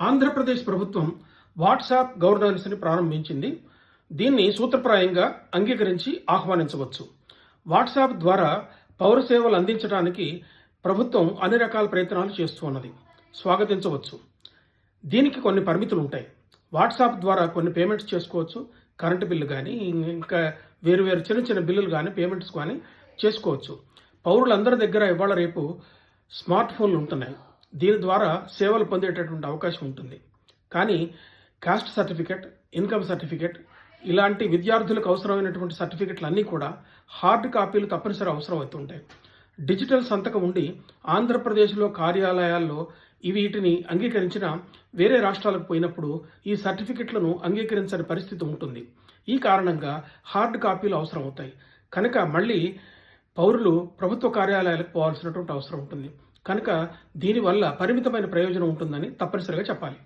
ఆంధ్రప్రదేశ్ ప్రభుత్వం వాట్సాప్ గవర్నెన్స్ని ప్రారంభించింది. దీన్ని సూత్రప్రాయంగా అంగీకరించి ఆహ్వానించవచ్చు. వాట్సాప్ ద్వారా పౌర సేవలు అందించడానికి ప్రభుత్వం అన్ని రకాల ప్రయత్నాలు చేస్తూ ఉన్నది స్వాగతించవచ్చు. దీనికి కొన్ని పరిమితులు ఉంటాయి వాట్సాప్ ద్వారా కొన్ని పేమెంట్స్ చేసుకోవచ్చు. కరెంటు బిల్లు కానీ ఇంకా వేరు వేరు చిన్న చిన్న బిల్లులు కానీ పేమెంట్స్ కానీ చేసుకోవచ్చు. పౌరులందరి దగ్గర ఇవాళ రేపు స్మార్ట్ ఫోన్లు ఉంటున్నాయి. దీని ద్వారా సేవలు పొందేటటువంటి అవకాశం ఉంటుంది. కానీ కాస్ట్ సర్టిఫికెట్ ఇన్కమ్ సర్టిఫికెట్ ఇలాంటి విద్యార్థులకు అవసరమైనటువంటి సర్టిఫికెట్లు అన్నీ కూడా హార్డ్ కాపీలు తప్పనిసరి అవసరం అవుతుంటాయి డిజిటల్ సంతకం ఉండి ఆంధ్రప్రదేశ్లో కార్యాలయాల్లో వీటిని అంగీకరించిన వేరే రాష్ట్రాలకు పోయినప్పుడు ఈ సర్టిఫికెట్లను అంగీకరించని పరిస్థితి ఉంటుంది. ఈ కారణంగా హార్డ్ కాపీలు అవసరం అవుతాయి. కనుక మళ్ళీ పౌరులు ప్రభుత్వ కార్యాలయాలకు పోవాల్సినటువంటి అవసరం ఉంటుంది. కనుక దీనివల్ల పరిమితమైన ప్రయోజనం ఉంటుందని తప్పనిసరిగా చెప్పాలి.